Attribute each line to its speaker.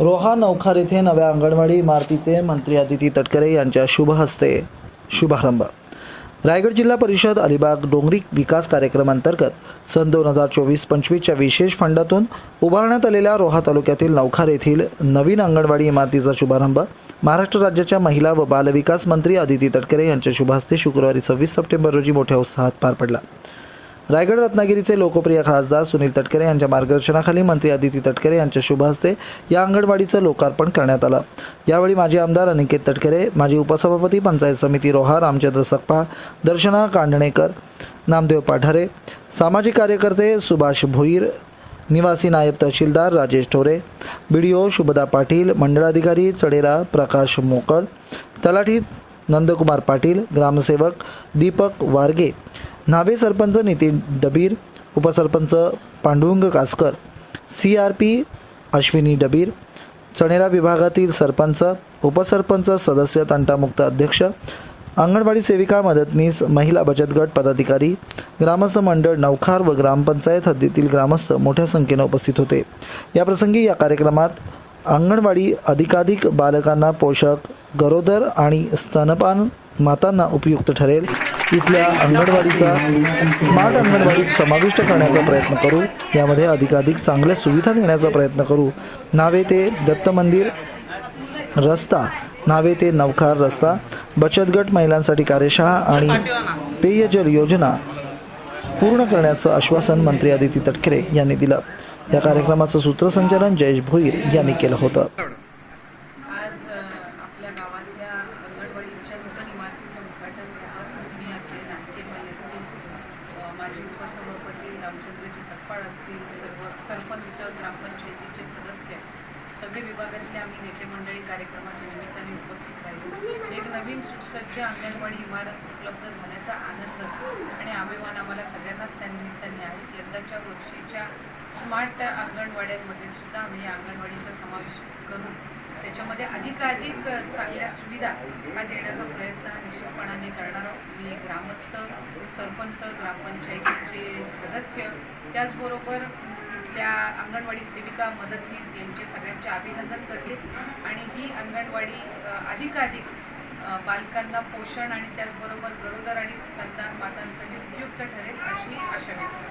Speaker 1: रोहा नौखार येथे नव्या अंगणवाडी इमारतीचे मंत्री अदिती तटकरे यांच्या शुभ हस्ते शुभारंभ. रायगड जिल्हा परिषद अलिबाग डोंगरी विकास कार्यक्रमांतर्गत सन दोन हजार चोवीस पंचवीसच्या विशेष फंडातून उभारण्यात आलेल्या रोहा तालुक्यातील नौखार येथील नवीन अंगणवाडी इमारतीचा शुभारंभ महाराष्ट्र राज्याच्या महिला व बालविकास मंत्री अदिती तटकरे यांच्या शुभ हस्ते शुक्रवारी सव्वीस सप्टेंबर रोजी मोठ्या उत्साहात पार पडला. रायगड रत्नागिरीचे लोकप्रिय खासदार सुनील तटकरे यांच्या मार्गदर्शनाखाली मंत्री अदिती तटकरे यांच्या शुभ हस्ते या अंगणवाडीचं लोकार्पण करण्यात आलं. यावेळी माजी आमदार अनिकेत तटकरे माजी उपसभापती पंचायत समिती रोहा रामचंद्र सकपाळ दर्शना कांडणेकर नामदेव पाठारे सामाजिक कार्यकर्ते सुभाष भोईर निवासी नायब तहसीलदार राजेश ठोरे बी ओ शुभदा पाटील मंडळाधिकारी चढेरा प्रकाश मोकळ तलाठी नंदकुमार पाटील ग्रामसेवक दीपक वारगे नावे सरपंच नितीन डबीर उपसरपंच Pandurang Kaskar C R P Ashwini Dabir Chanera विभागातील सरपंच उपसरपंच सदस्य तंटामुक्त अध्यक्ष अंगणवाडी सेविका मदतनीस महिला बचत गट पदाधिकारी ग्रामस्थ मंडळ नौखार व ग्रामपंचायत हद्दीतील ग्रामस्थ मोठ्या संख्येनं उपस्थित होते. याप्रसंगी या कार्यक्रमात अंगणवाडी अधिकाधिक बालकांना पोषक गरोदर आणि स्तनपान मातांना उपयुक्त ठरेल. इथल्या अंगणवाडीचा स्मार्ट अंगणवाडीत समाविष्ट करण्याचा प्रयत्न करू. यामध्ये अधिकाधिक चांगल्या सुविधा देण्याचा प्रयत्न करू. नावे ते दत्त मंदिर रस्ता नावे ते नवखार रस्ता बचत गट महिलांसाठी कार्यशाळा आणि पेयजल योजना पूर्ण करण्याचं आश्वासन मंत्री अदिती तटकरे यांनी दिलं. या कार्यक्रमाचं सूत्रसंचालन जयेश भोईर यांनी केलं होतं.
Speaker 2: अंगणवाडीच्या नूतन इमारतीचं उद्घाटन झालं मी असेल अनिकेतबाई असतील अ, माजी उपसभापती रामचंद्रजी सकपाळ असतील सर्व सरपंच ग्रामपंचायतीचे सदस्य सगळे विभागातले आम्ही नेते मंडळी कार्यक्रमाच्या निमित्ताने उपस्थित राहिलो. एक नवीन सुसज्ज अंगणवाडी इमारत उपलब्ध झाल्याचा आनंद आणि अभिमान आम्हाला सगळ्यांनाच त्यांनी त्यांनी आहे यंदाच्या वर्षीच्या स्मार्ट अंगणवाड्यांमध्ये सुद्धा आम्ही अंगणवाडीचा समावेश करून त्याच्यामध्ये अधिकाधिक चांगल्या सुविधा हा देण्याचा प्रयत्न हा निश्चितपणाने करणार आहोत. मी ग्रामस्थ सरपंच ग्रामपंचायतीचे सदस्य त्याचबरोबर इथल्या अंगणवाडी सेविका मदतनीस यांचे सगळ्यांचे अभिनंदन करते. आणि ही अंगणवाडी अधिकाधिक बालकांना पोषण आणि त्याचबरोबर गरोदर आणि स्तनदान मातांसाठी उपयुक्त ठरेल अशी आशा व्यक्त